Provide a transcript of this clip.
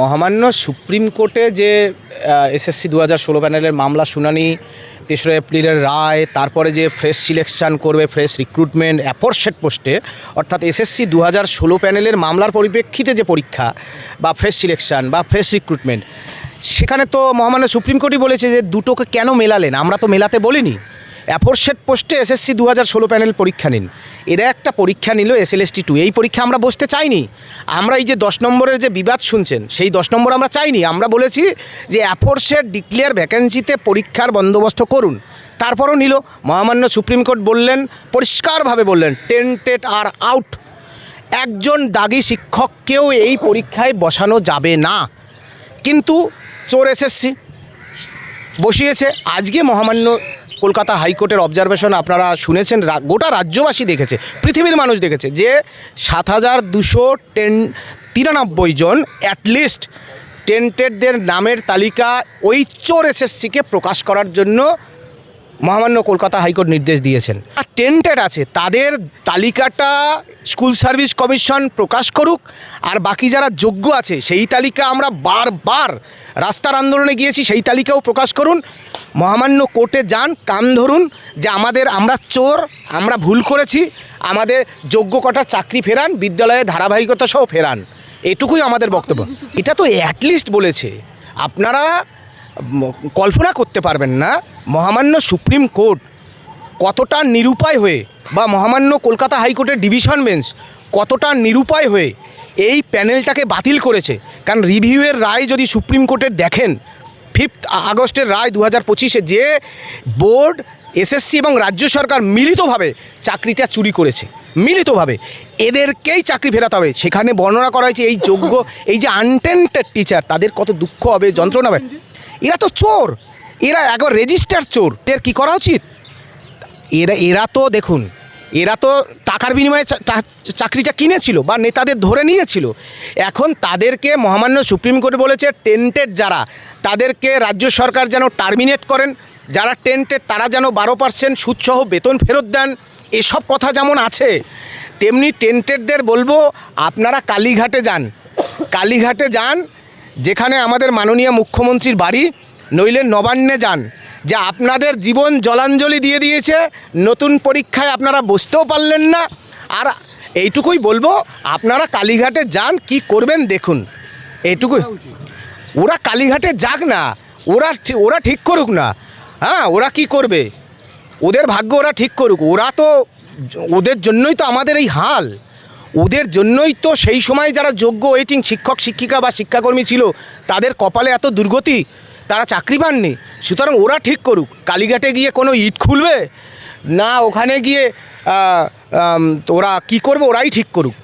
মহামান্য সুপ্রিম কোর্টে যে এসএসসি দু হাজার ষোলো প্যানেলের মামলা, শুনানি, তেসরা এপ্রিলের রায়, তারপরে যে ফ্রেশ সিলেকশন করবে, ফ্রেশ রিক্রুটমেন্ট অ্যাপরসেট পোস্টে, অর্থাৎ এসএসসি দু হাজার ষোলো প্যানেলের মামলার পরিপ্রেক্ষিতে যে পরীক্ষা বা ফ্রেশ সিলেকশন বা ফ্রেশ রিক্রুটমেন্ট, সেখানে তো মহামান্য সুপ্রিম কোর্টই বলেছে যে দুটোকে কেন মেলালেন? আমরা তো মেলাতে বলিনি। অ্যাফোরসেট পোস্টে এসএসসি দু হাজার ষোলো প্যানেল পরীক্ষা নিন। এরা একটা পরীক্ষা নিল এসএলএসটি টু এই পরীক্ষা আমরা বসতে চাইনি। আমরা এই যে দশ নম্বরের যে বিবাদ শুনছেন, সেই দশ নম্বর আমরা চাইনি। আমরা বলেছি যে অ্যাফোরসেট ডিক্লেয়ার ভ্যাকেন্সিতে পরীক্ষার বন্দোবস্ত করুন। তারপরও নিল। মহামান্য সুপ্রিম কোর্ট বললেন, পরিষ্কারভাবে বললেন, টেন্টেড আর আউট। একজন দাগি শিক্ষককেও এই পরীক্ষায় বসানো যাবে না। কিন্তু চোর এসএসসি বসিয়েছে। আজকে মহামান্য কলকাতা হাইকোর্টের অবজারভেশন আপনারা শুনেছেন গোটা রাজ্যবাসী দেখেছে, পৃথিবীর মানুষ দেখেছে যে সাত হাজার দুশো টেন, তিরানব্বই জন অ্যাটলিস্ট টেন্টেডদের নামের তালিকা ওই চোর এসএসসিকে প্রকাশ করার জন্য মহামান্য কলকাতা হাইকোর্ট নির্দেশ দিয়েছেন। আর টেন্টেড আছে, তাদের তালিকাটা স্কুল সার্ভিস কমিশন প্রকাশ করুক, আর বাকি যারা যোগ্য আছে, সেই তালিকা আমরা বারবার রাস্তার আন্দোলনে গিয়েছি, সেই তালিকাও প্রকাশ করুন। মহামান্য কোর্টে যান, কান ধরুন যে আমাদের আমরা চোর, আমরা ভুল করেছি, আমাদের যোগ্য কটা চাকরি ফেরান, বিদ্যালয়ে ধারাবাহিকতা সহ ফেরান। এটুকুই আমাদের বক্তব্য। এটা তো অ্যাটলিস্ট বলেছে। আপনারা কল্পনা করতে পারবেন না মহামান্য সুপ্রিম কোর্ট কতটা নিরুপায় হয়ে বা মহামান্য কলকাতা হাইকোর্টের ডিভিশন বেঞ্চ কতটা নিরুপায় হয়ে এই প্যানেলটাকে বাতিল করেছে। কারণ রিভিউয়ের রায় যদি সুপ্রিম কোর্টের দেখেন, ফিফথ আগস্টের রায় দু হাজার পঁচিশে যে বোর্ড, এসএসসি এবং রাজ্য সরকার মিলিতভাবে চাকরিটা চুরি করেছে, মিলিতভাবে, এদেরকেই চাকরি ফেরাতে হবে। সেখানে বর্ণনা করা হয়েছে এই যোগ্য, এই যে আনটেন্টেড টিচার তাদের কত দুঃখ হবে, যন্ত্রণা হবে। এরা তো চোর। এরা একবার রেজিস্টার চোর। এর কী করা উচিত? এরা এরা তো দেখুন, এরা তো টাকার বিনিময়ে চাকরিটা কিনেছিল বা নেতাদের ধরে নিয়েছিল। এখন তাদেরকে মহামান্য সুপ্রিম কোর্ট বলেছে টেন্টেড যারা, তাদেরকে রাজ্য সরকার যেন টার্মিনেট করেন। যারা টেন্টেড তারা যেন বারো পার্সেন্ট সুদসহ বেতন ফেরত দেন। এসব কথা যেমন আছে, তেমনি টেন্টেডদের বলব, আপনারা কালীঘাটে যান। কালীঘাটে যান যেখানে আমাদের মাননীয় মুখ্যমন্ত্রীর বাড়ি, নইলে নবান্নে যান, যে আপনাদের জীবন জলাঞ্জলি দিয়ে দিয়েছে। নতুন পরীক্ষায় আপনারা বসতেও পারলেন না। আর এইটুকুই বলব, আপনারা কালীঘাটে যান, কি করবেন দেখুন। এইটুকুই। ওরা কালীঘাটে যাক না, ওরা ওরা ঠিক করুক না। হ্যাঁ ওরা কি করবে? ওদের ভাগ্য ওরা ঠিক করুক। ওরা তো, ওদের জন্যই তো আমাদের এই হাল। ওদের জন্যই তো সেই সময় যারা যোগ্য ওয়েটিং শিক্ষক, শিক্ষিকা বা শিক্ষাকর্মী ছিল, তাদের কপালে এত দুর্গতি, তারা চাকরি পাননি। সুতরাং ওরা ঠিক করুক। কালীঘাটে গিয়ে কোনো ইট খুলবে? না, ওখানে গিয়ে ওরা কি করবে? ওরাই ঠিক করুক।